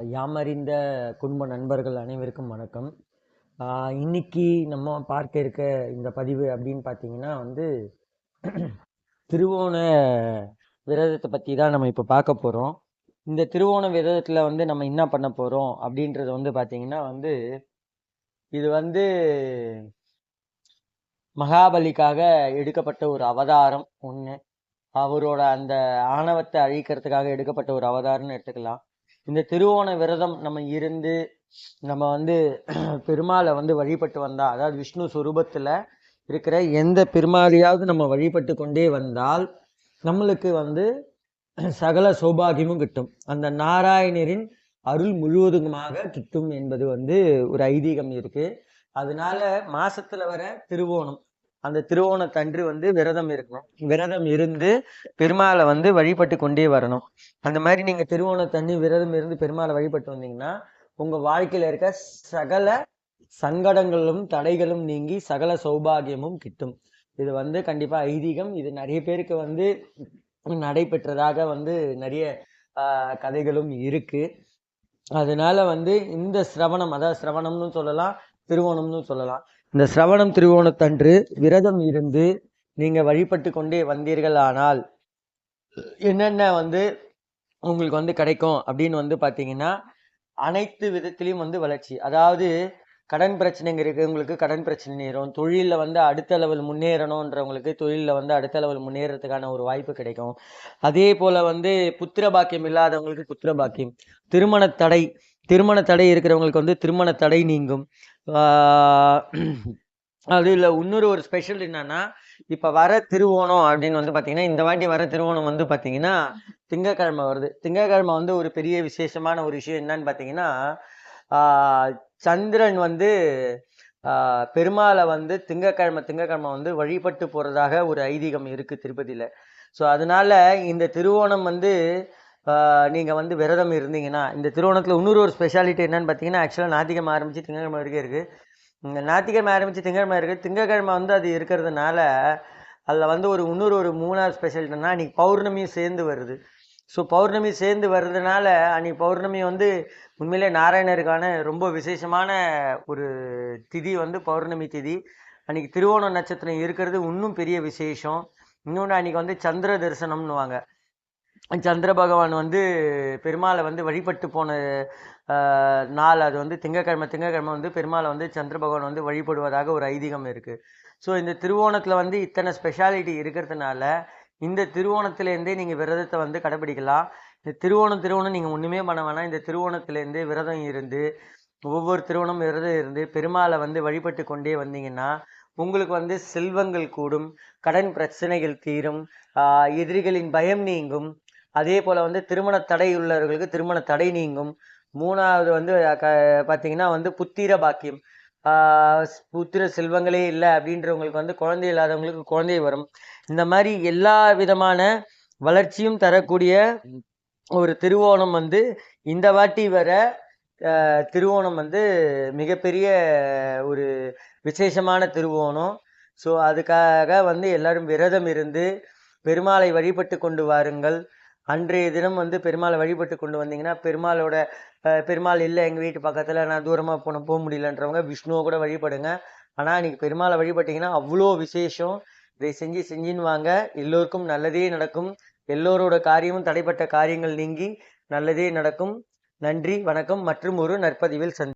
யாமறிந்த குடும்ப நண்பர்கள் அனைவருக்கும் வணக்கம். இன்னைக்கு நம்ம பார்க்க இருக்க இந்த பதிவு அப்படின்னு பார்த்தீங்கன்னா வந்து திருவோண விரதத்தை பற்றி தான் நம்ம இப்போ பார்க்க போகிறோம் இந்த திருவோண விரதத்தில் வந்து நம்ம என்ன பண்ண போகிறோம் அப்படின்றது வந்து பார்த்தீங்கன்னா வந்து இது வந்து மகாபலிக்காக எடுக்கப்பட்ட ஒரு அவதாரம் ஒன்று அவரோட அந்த ஆணவத்தை அழிக்கிறதுக்காக எடுக்கப்பட்ட ஒரு அவதாரம்னு எடுத்துக்கலாம். இந்த திருவோண விரதம் நம்ம இருந்து நம்ம வந்து பெருமாளை வந்து வழிபட்டு வந்தா அதாவது விஷ்ணு சுரூபத்தில் இருக்கிற எந்த பெருமாளையாவது நம்ம வழிபட்டு கொண்டே வந்தால் நம்மளுக்கு வந்து சகல சௌபாகியமும் கிட்டும். அந்த நாராயணரின் அருள் முழுவதுமாக கிட்டும் என்பது வந்து ஒரு ஐதீகம் இருக்குது அதனால மாசத்துல வர திருவோணம் அந்த திருவோணத்தன்று வந்து விரதம் இருக்கணும். விரதம் இருந்து பெருமாளை வந்து வழிபட்டு கொண்டே வரணும். அந்த மாதிரி நீங்க திருவோணத்தண்ணி விரதம் இருந்து பெருமாளை வழிபட்டு வந்தீங்கன்னா உங்க வாழ்க்கையில இருக்க சகல சங்கடங்களும் தடைகளும் நீங்கி சகல சௌபாகியமும் கிட்டும். இது வந்து கண்டிப்பா ஐதீகம். இது நிறைய பேருக்கு வந்து நடைபெற்றதாக வந்து நிறைய ஆஹ், கதைகளும் இருக்கு. அதனால வந்து இந்த சிரவணம் அதாவது சிரவணம்னு சொல்லலாம் திருவோணம்னு சொல்லலாம். இந்த சிரவணம் திருவோணத்தன்று விரதம் இருந்து நீங்கள் வழிபட்டு கொண்டே வந்தீர்கள் ஆனால் என்னென்ன வந்து உங்களுக்கு வந்து கிடைக்கும் அப்படின்னு வந்து பார்த்தீங்கன்னா அனைத்து விதத்திலையும் வந்து வளர்ச்சி. அதாவது கடன் பிரச்சனைங்க இருக்கிறவங்களுக்கு கடன் பிரச்சனை நேரும். தொழிலில் வந்து அடுத்த லெவல் முன்னேறணுன்றவங்களுக்கு தொழிலில் வந்து அடுத்த லெவல் முன்னேறதுக்கான ஒரு வாய்ப்பு கிடைக்கும். அதே போல் வந்து புத்திர பாக்கியம் இல்லாதவங்களுக்கு புத்திர பாக்கியம். திருமண தடை திருமண தடை இருக்கிறவங்களுக்கு வந்து திருமண தடை நீங்கும். அது இல்லை இன்னொரு ஒரு ஸ்பெஷல் என்னன்னா இப்போ வர திருவோணம் அப்படின்னு வந்து பார்த்தீங்கன்னா இந்த வாட்டி வர திருவோணம் வந்து பார்த்தீங்கன்னா திங்கக்கிழமை வருது. திங்கக்கிழமை வந்து ஒரு பெரிய விசேஷமான ஒரு விஷயம் என்னன்னு பார்த்தீங்கன்னா சந்திரன் வந்து பெருமாளை வந்து திங்கக்கிழமை திங்கக்கிழமை வந்து வழிபட்டு போகிறதாக ஒரு ஐதீகம் இருக்குது திருப்பதியில். ஸோ அதனால இந்த திருவோணம் வந்து நீங்கள் வந்து விரதம் இருந்தீங்கன்னா இந்த திருவோணத்தில் இன்னொரு ஒரு ஸ்பெஷாலிட்டி என்னன்னு பார்த்தீங்கன்னா ஆக்சுவலாக ஞாயிற்றுக்கிழமை ஆரம்பிச்சு திங்கக்கிழமை வரைக்கும் இருக்குது இந்த ஞாயிற்றுக்கிழமை ஆரம்பித்து திங்கக்கிழமை இருக்குது திங்கக்கிழமை வந்து அது இருக்கிறதுனால அதில் வந்து ஒரு இன்னொரு ஒரு மூணாவது ஸ்பெஷாலிட்டினா அன்றைக்கி பௌர்ணமியும் சேர்ந்து வருது. ஸோ பௌர்ணமி சேர்ந்து வர்றதுனால அன்றைக்கி பௌர்ணமி வந்து உண்மையிலே நாராயணருக்கான ரொம்ப விசேஷமான ஒரு திதி வந்து பௌர்ணமி திதி. அன்றைக்கி திருவோண நட்சத்திரம் இருக்கிறது இன்னும் பெரிய விசேஷம். இன்னொன்று அன்னைக்கு வந்து சந்திர தரிசனம்னுவாங்க. சந்திர பகவான் வந்து பெருமாளை வந்து வழிபட்டு போன நாள் அது வந்து திங்கக்கிழமை திங்கக்கிழமை வந்து பெருமாளை வந்து சந்திர பகவான் வந்து வழிபடுவதாக ஒரு ஐதீகம் இருக்குது ஸோ இந்த திருவோணத்தில் வந்து இத்தனை ஸ்பெஷாலிட்டி இருக்கிறதுனால இந்த திருவோணத்திலேருந்தே நீங்கள் விரதத்தை வந்து கடைபிடிக்கலாம். இந்த திருவோணம் திருவோணம் நீங்கள் ஒன்றுமே பண்ண வேணாம். இந்த திருவோணத்துலேருந்து விரதம் இருந்து ஒவ்வொரு திருவோணம் விரதம் இருந்து பெருமாளை வந்து வழிபட்டு கொண்டே வந்தீங்கன்னா உங்களுக்கு வந்து செல்வங்கள் கூடும் கடன் பிரச்சனைகள் தீரும் எதிரிகளின் பயம் நீங்கும் அதே போல் வந்து திருமண தடை உள்ளவர்களுக்கு திருமண தடை நீங்கும். மூணாவது வந்து க பார்த்தீங்கன்னா வந்து புத்திர பாக்கியம். புத்திர செல்வங்களே இல்லை அப்படின்றவங்களுக்கு வந்து குழந்தை இல்லாதவங்களுக்கு குழந்தை வரும். இந்த மாதிரி எல்லா விதமான வளர்ச்சியும் தரக்கூடிய ஒரு திருவோணம் வந்து இந்த வாட்டி வர திருவோணம் வந்து மிகப்பெரிய ஒரு விசேஷமான திருவோணம். ஸோ அதுக்காக வந்து எல்லாரும் விரதம் இருந்து பெருமாளை வழிபட்டு கொண்டு வாருங்கள். அன்றைய தினம் வந்து பெருமாளை வழிபட்டு கொண்டு வந்தீங்கன்னா பெருமாளோட பெருமாள் இல்லை எங்கள் வீட்டு பக்கத்தில் நான் தூரமாக போன போக முடியலன்றவங்க விஷ்ணுவை கூட வழிபடுங்க. ஆனால் இன்னைக்கு பெருமாளை வழிபட்டிங்கன்னா அவ்வளோ விசேஷம். இதை செஞ்சு செஞ்சுன்னு வாங்க. எல்லோருக்கும் நல்லதே நடக்கும். எல்லோரோட காரியமும் தடைப்பட்ட காரியங்கள் நீங்கி நல்லதே நடக்கும். நன்றி வணக்கம் மற்றும் ஒரு நற்பதிவில் சந்தி